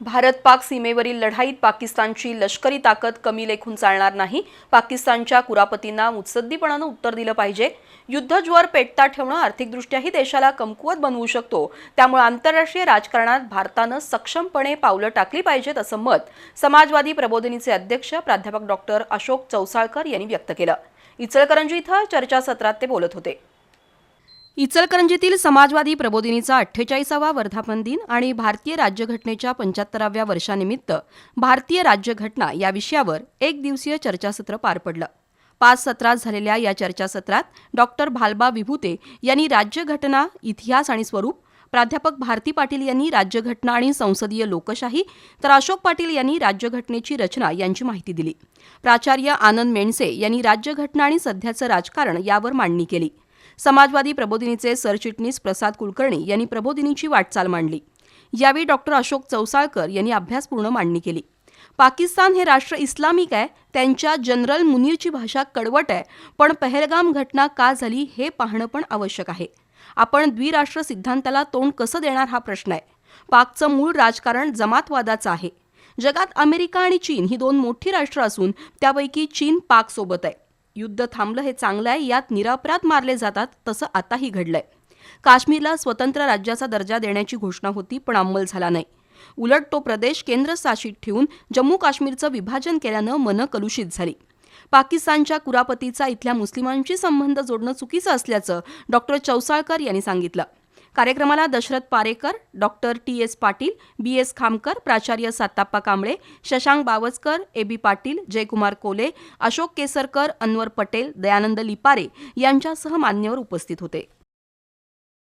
भारत पाक सीमेवरील लढाईत पाकिस्तानची लष्करी ताकद कमी लेखून चालणार नाही. पाकिस्तानच्या कुरापतींना मुत्सद्दीपणानं उत्तर दिलं पाहिजे. युद्धज्वर पेटता ठेवणं आर्थिकदृष्ट्याही देशाला कमकुवत बनवू शकतो. त्यामुळे आंतरराष्ट्रीय राजकारणात भारतानं सक्षमपणे पावलं टाकली पाहिजेत असं मत समाजवादी प्रबोधिनीचे अध्यक्ष प्राध्यापक डॉक्टर अशोक चौसाळकर यांनी व्यक्त केलं. इचलकरंजी इथं चर्चासत्रात ते बोलत होते. इचलकरंजीतील समाजवादी प्रबोधिनीचा अठ्ठेचाळीसावा वर्धापन दिन आणि भारतीय राज्यघटनेच्या पंच्याहत्तराव्या वर्षानिमित्त भारतीय राज्यघटना या विषयावर एक दिवसीय चर्चासत्र पार पडलं. पाच सत्रात झालेल्या या चर्चासत्रात डॉक्टर भालबा विभूते यांनी राज्यघटना इतिहास आणि स्वरूप प्राध्यापक भारती पाटील यांनी राज्यघटना आणि संसदीय लोकशाही तर अशोक पाटील यांनी राज्यघटनेची रचना यांची माहिती दिली. प्राचार्य आनंद मेणसे यांनी राज्यघटना आणि सध्याचं राजकारण यावर मांडणी केली. समाजवादी प्रबोधिनीचे सरचिटणीस प्रसाद कुलकर्णी यांनी प्रबोधिनीची वाटचाल मांडली. यावेळी डॉक्टर अशोक चौसाळकर यांनी अभ्यासपूर्ण मांडणी केली. पाकिस्तान हे राष्ट्र इस्लामिक आहे त्यांच्या जनरल मुनीरची भाषा कडवट आहे पण पहलगाम घटना का झाली हे पाहणं पण आवश्यक आहे. आपण द्विराष्ट्र सिद्धांताला तोंड कसं देणार हा प्रश्न आहे. पाकचं मूळ राजकारण जमातवादाचं आहे. जगात अमेरिका आणि चीन ही दोन मोठी राष्ट्र असून त्यापैकी चीन पाकसोबत आहे. युद्ध थांबलं हे चांगलं आहे यात निरापराध मारले जातात तसं आताही घडलंय. काश्मीरला स्वतंत्र राज्याचा दर्जा देण्याची घोषणा होती पण अंमल झाला नाही. उलट तो प्रदेश केंद्रशासित ठेवून जम्मू काश्मीरचं विभाजन केल्यानं मनं कलुषित झाली. पाकिस्तानच्या कुरापतीचा इथल्या मुस्लिमांशी संबंध जोडणं चुकीचं असल्याचं डॉक्टर चौसाळकर यांनी सांगितलं. कार्यक्रमाला Dasharath Parekar doctor T S Patil B S Khamkar प्राचार्य साताप्पा कांबळे शशांक बावस्कर ए बी पाटील जयकुमार कोले अशोक केसरकर अन्वर पटेल दयानंद लिपारे यांच्यासह मान्यवर उपस्थित होते.